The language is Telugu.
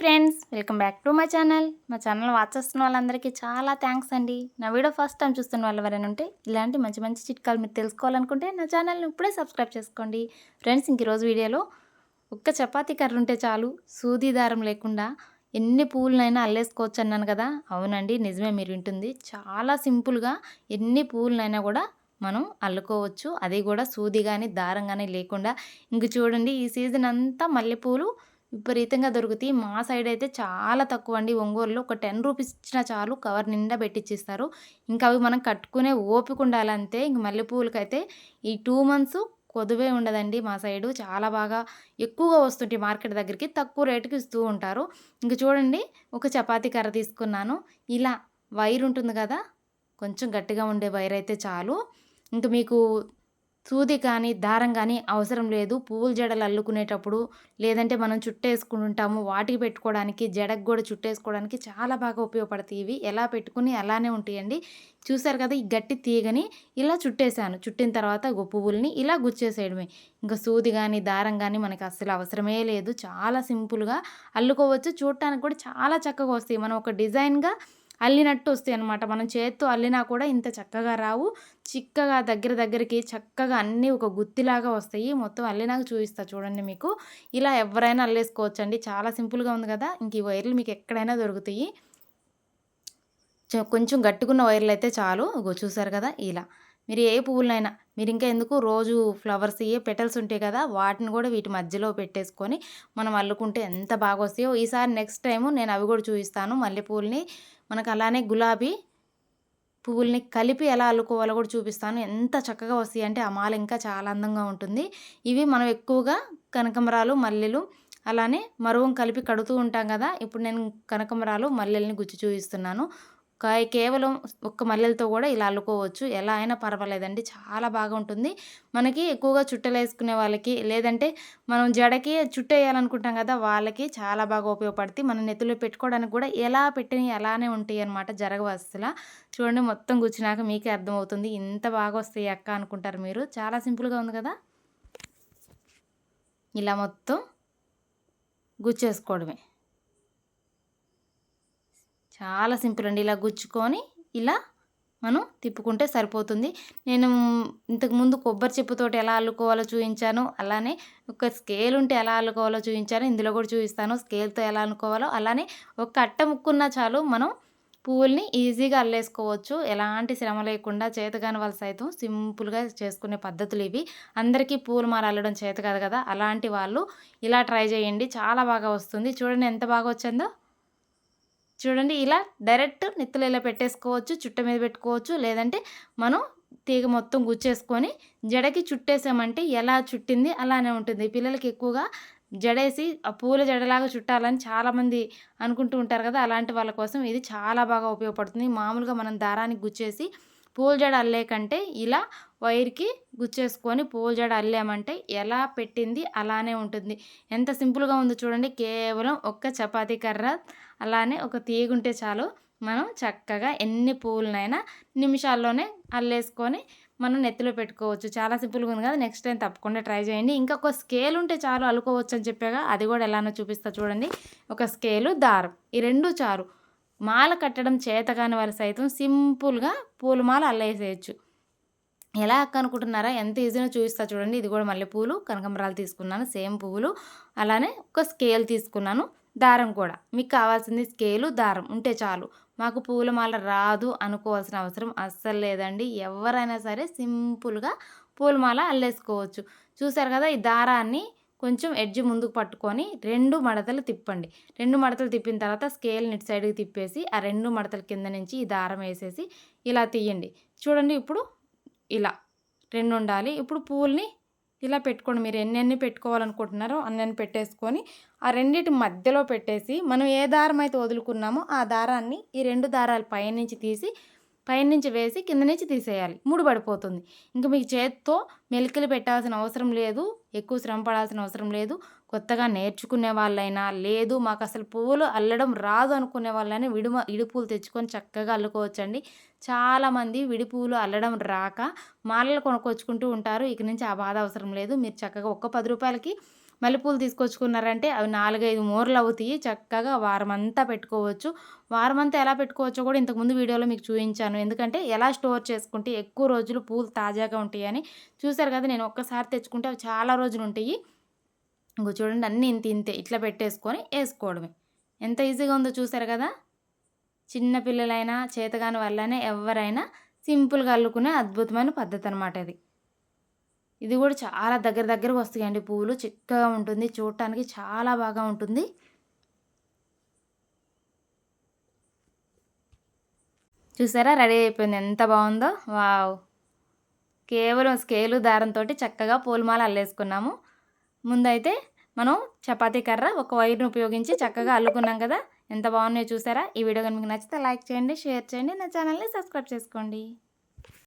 Friends welcome back to my channel. మా ఛానల్ వాచ్ చేస్తున్న వాళ్ళందరికీ చాలా థ్యాంక్స్ అండి. నా వీడియో ఫస్ట్ టైం చూస్తున్న వాళ్ళు ఎవరైనా ఉంటే ఇలాంటి మంచి మంచి చిట్కాలు మీరు తెలుసుకోవాలనుకుంటే నా ఛానల్ని ఇప్పుడే సబ్స్క్రైబ్ చేసుకోండి. ఫ్రెండ్స్ ఇంక ఈరోజు వీడియోలో ఒక్క చపాతీ కర్ర ఉంటే చాలు సూది దారం లేకుండా ఎన్ని పూలనైనా అల్లేసుకోవచ్చు అన్నాను కదా. అవునండి నిజమే మీరు వింటుంది. చాలా సింపుల్గా ఎన్ని పూలనైనా కూడా మనం అల్లుకోవచ్చు. అది కూడా సూది కానీ దారం కానీ లేకుండా. ఇంక చూడండి ఈ సీజన్ అంతా మల్లెపూలు విపరీతంగా దొరుకుతాయి. మా సైడ్ అయితే చాలా తక్కువ అండి ఒంగోలులో ఒక టెన్ రూపీస్ ఇచ్చినా చాలు కవర్ నిండా పెట్టిచ్చిస్తారు. ఇంకా అవి మనం కట్టుకునే ఓపిక ఉండాలంతే ఇంక మల్లెపూలకైతే ఈ టూ మంత్స్ కొదువే ఉండదండి మా సైడు. చాలా బాగా ఎక్కువగా వస్తుంటాయి మార్కెట్ దగ్గరికి. తక్కువ రేటుకి ఇస్తూ ఉంటారు. ఇంక చూడండి ఒక చపాతీ కర్ర తీసుకున్నాను. ఇలా వైర్ ఉంటుంది కదా కొంచెం గట్టిగా ఉండే వైర్ అయితే చాలు. ఇంక మీకు సూది కానీ దారం కానీ అవసరం లేదు. పువ్వుల జడలు అల్లుకునేటప్పుడు లేదంటే మనం చుట్టేసుకుంటాము వాటికి పెట్టుకోవడానికి జడకు కూడా చుట్టేసుకోవడానికి చాలా బాగా ఉపయోగపడతాయి ఇవి. ఎలా పెట్టుకుని అలానే ఉంటాయండి. చూసారు కదా ఈ గట్టి తీగని ఇలా చుట్టేసాను చుట్టిన తర్వాత పువ్వుల్ని ఇలా గుచ్చేసేయడమే. ఇంకా సూది కానీ దారం కానీ మనకి అస్సలు అవసరమే లేదు. చాలా సింపుల్గా అల్లుకోవచ్చు. చూడటానికి కూడా చాలా చక్కగా వస్తాయి. మనం ఒక డిజైన్గా అల్లినట్టు వస్తాయి అనమాట మనం చేత్తో అల్లినా కూడా ఇంత చక్కగా రావు. చిక్కగా దగ్గర దగ్గరికి చక్కగా అన్నీ ఒక గుత్తిలాగా వస్తాయి. మొత్తం అల్లినాక చూపిస్తా చూడండి మీకు. ఇలా ఎవరైనా అల్లేసుకోవచ్చు అండి చాలా సింపుల్గా ఉంది కదా. ఇంక ఈ వైర్లు మీకు ఎక్కడైనా దొరుకుతాయి. కొంచెం గట్టుకున్న వైర్లు అయితే చాలు. చూసారు కదా ఇలా. మీరు ఏ పువ్వులైనా మీరు ఇంకా ఎందుకు రోజు ఫ్లవర్స్ ఏ పెటల్స్ ఉంటాయి కదా వాటిని కూడా వీటి మధ్యలో పెట్టేసుకొని మనం అల్లుకుంటే ఎంత బాగా వస్తాయో. ఈసారి నెక్స్ట్ టైము నేను అవి కూడా చూపిస్తాను మల్లెపూలని. మనకు అలానే గులాబీ పువ్వుల్ని కలిపి ఎలా అల్లుకోవాలో కూడా చూపిస్తాను. ఎంత చక్కగా వస్తాయి అంటే ఆ మాల ఇంకా చాలా అందంగా ఉంటుంది. ఇవి మనం ఎక్కువగా కనకమరాలు మల్లెలు అలానే మరువం కలిపి కడుతూ ఉంటాం కదా. ఇప్పుడు నేను కనకమరాలు మల్లెల్ని గుచ్చి చూపిస్తున్నాను. కాయ కేవలం ఒక్క మల్లెలతో కూడా ఇలా అల్లుకోవచ్చు. ఎలా అయినా పర్వాలేదండి. చాలా బాగా ఉంటుంది. మనకి ఎక్కువగా చుట్టలు వేసుకునే వాళ్ళకి లేదంటే మనం జడకి చుట్టు వేయాలనుకుంటాం కదా వాళ్ళకి చాలా బాగా ఉపయోగపడుతుంది మనం నెత్తిలో పెట్టుకోవడానికి కూడా ఎలా పెట్టినవి అలానే ఉంటాయి అనమాట జరగవు అసలు చూడండి మొత్తం కూర్చున్నాక మీకే అర్థమవుతుంది. ఇంత బాగా వస్తాయి అక్క అనుకుంటారు మీరు. చాలా సింపుల్గా ఉంది కదా? ఇలా మొత్తం గుచ్చేసుకోవడమే. చాలా సింపుల్ అండి. ఇలా గుచ్చుకొని ఇలా మనం తిప్పుకుంటే సరిపోతుంది. నేను ఇంతకుముందు కొబ్బరి చెప్పుతోటి ఎలా అల్లుకోవాలో చూపించాను అలానే ఒక స్కేల్ ఉంటే ఎలా అల్లుకోవాలో చూపించాను ఇందులో కూడా చూపిస్తాను స్కేల్తో ఎలా అల్లుకోవాలో. అలానే ఒక అట్ట ముక్కున్నా చాలు మనం పువ్వుల్ని ఈజీగా అల్లేసుకోవచ్చు. ఎలాంటి శ్రమ లేకుండా చేతగాని వాళ్ళు సైతం సింపుల్గా చేసుకునే పద్ధతులు ఇవి. అందరికీ పూలు మాల అల్లడం చేత కాదు కదా. అలాంటి వాళ్ళు ఇలా ట్రై చేయండి. చాలా బాగా వస్తుంది. చూడండి ఎంత బాగా వచ్చిందో. చూడండి ఇలా డైరెక్ట్ నెత్తులు ఇలా పెట్టేసుకోవచ్చు చుట్ట మీద పెట్టుకోవచ్చు. లేదంటే మనం తీగ మొత్తం గుచ్చేసుకొని జడకి చుట్టేసామంటే ఎలా చుట్టింది అలానే ఉంటుంది. పిల్లలకి ఎక్కువగా జడేసి ఆ పూల జడలాగా చుట్టాలని చాలామంది అనుకుంటూ ఉంటారు కదా అలాంటి వాళ్ళ కోసం ఇది చాలా బాగా ఉపయోగపడుతుంది. మామూలుగా మనం దారానికి గుచ్చేసి పూల జడ అల్లే కంటే ఇలా వైర్కి గుచ్చేసుకొని పూజడ అల్లామంటే ఎలా పెట్టింది అలానే ఉంటుంది. ఎంత సింపుల్గా ఉందో చూడండి. కేవలం ఒక్క చపాతీ కర్ర అలానే ఒక తీగుంటే చాలు మనం చక్కగా ఎన్ని పూలనైనా నిమిషాల్లోనే అల్లేసుకొని మనం నెత్తిలో పెట్టుకోవచ్చు. చాలా సింపుల్గా ఉంది కదా. నెక్స్ట్ టైం తప్పకుండా ట్రై చేయండి. ఇంకొక స్కేల్ ఉంటే చాలు అల్లుకోవచ్చు అని చెప్పాగా. అది కూడా ఎలానో చూపిస్తా చూడండి. ఒక స్కేలు దారం. ఈ రెండు చారు మాల కట్టడం చేతకాని వారు సైతం సింపుల్గా పూలమాల అల్లేసేయచ్చు. ఎలా అనుకుంటున్నారా? ఎంత ఈజీగా చూపిస్తా చూడండి. ఇది కూడా మల్లె పూలు కనకంబరాలు తీసుకున్నాను. సేమ్ పువ్వులు. అలానే ఒక స్కేల్ తీసుకున్నాను. దారం కూడా. మీకు కావాల్సింది స్కేలు దారం. ఉంటే చాలు. మాకు పూలమాల రాదు అనుకోవాల్సిన అవసరం అస్సలు లేదండి. ఎవరైనా సరే సింపుల్గా పూలమాల అల్లేసుకోవచ్చు. చూసారు కదా ఈ దారాన్ని కొంచెం ఎడ్జ్ ముందుకు పట్టుకొని రెండు మడతలు తిప్పండి. రెండు మడతలు తిప్పిన తర్వాత స్కేల్ నిట్ సైడ్కి తిప్పేసి ఆ రెండు మడతల కింద నుంచి ఈ దారం వేసేసి ఇలా తీయండి. చూడండి ఇప్పుడు ఇలా రెండు ఉండాలి ఇప్పుడు పూల్ని ఇలా పెట్టుకోండి. మీరు ఎన్నెన్ని పెట్టుకోవాలనుకుంటున్నారో అన్నెన్ని పెట్టేసుకొని ఆ రెండింటి మధ్యలో పెట్టేసి మనం ఏ దారం అయితే వదులుకున్నామో ఆ దారాన్ని ఈ రెండు దారాలు పైనుంచి తీసి పైనుంచి వేసి కింద నుంచి తీసేయాలి. మూడు పడిపోతుంది. ఇంకా మీకు చేత్తో మెలికలు పెట్టాల్సిన అవసరం లేదు. ఎక్కువ శ్రమ పడాల్సిన అవసరం లేదు. కొత్తగా నేర్చుకునే వాళ్ళైనా లేదు మాకు అసలు పువ్వులు అల్లడం రాదు అనుకునే వాళ్ళైనా విడుమ ఇడుపులు తెచ్చుకొని చక్కగా అల్లుకోవచ్చండి. చాలామంది విడి పువ్వులు అల్లడం రాక మాలలు కొనుక్కొచ్చుకుంటూ ఉంటారు. ఇక నుంచి ఆ బాధ అవసరం లేదు. మీరు చక్కగా ఒక్క పది రూపాయలకి మల్లెపూలు తీసుకొచ్చుకున్నారంటే అవి నాలుగైదు మూరలు అవుతాయి. చక్కగా వారం అంతా పెట్టుకోవచ్చు. వారం అంతా ఎలా పెట్టుకోవచ్చో కూడా ఇంతకుముందు వీడియోలో మీకు చూపించాను. ఎందుకంటే ఎలా స్టోర్ చేసుకుంటే ఎక్కువ రోజులు పూలు తాజాగా ఉంటాయని. చూసారు కదా నేను ఒక్కసారి తెచ్చుకుంటే అవి చాలా రోజులు ఉంటాయి. ఇంకో చూడండి అన్నీ ఇంత ఇంతే. ఇట్లా పెట్టేసుకొని వేసుకోవడమే. ఎంత ఈజీగా ఉందో చూసారు కదా? చిన్న పిల్లలైనా చేతగాని వాళ్ళైనా ఎవరైనా సింపుల్గా అల్లుకునే అద్భుతమైన పద్ధతి అనమాట ఇది. ఇది కూడా చాలా దగ్గర దగ్గరకు వస్తాయండి పువ్వులు చిక్కగా ఉంటుంది. చూడటానికి చాలా బాగా ఉంటుంది. చూసారా? రెడీ అయిపోయింది. ఎంత బాగుందో. వావ్. కేవలం స్కేలు దారంతో చక్కగా పూలమాల అల్లేసుకున్నాము. ముందైతే మనం చపాతీ కర్ర ఒక వైర్ని ఉపయోగించి చక్కగా అల్లుకున్నాం కదా? ఎంత బాగున్నాయో చూసారా? ఈ వీడియో కనుక నచ్చితే లైక్ చేయండి షేర్ చేయండి. నా ఛానల్ని సబ్స్క్రైబ్ చేసుకోండి.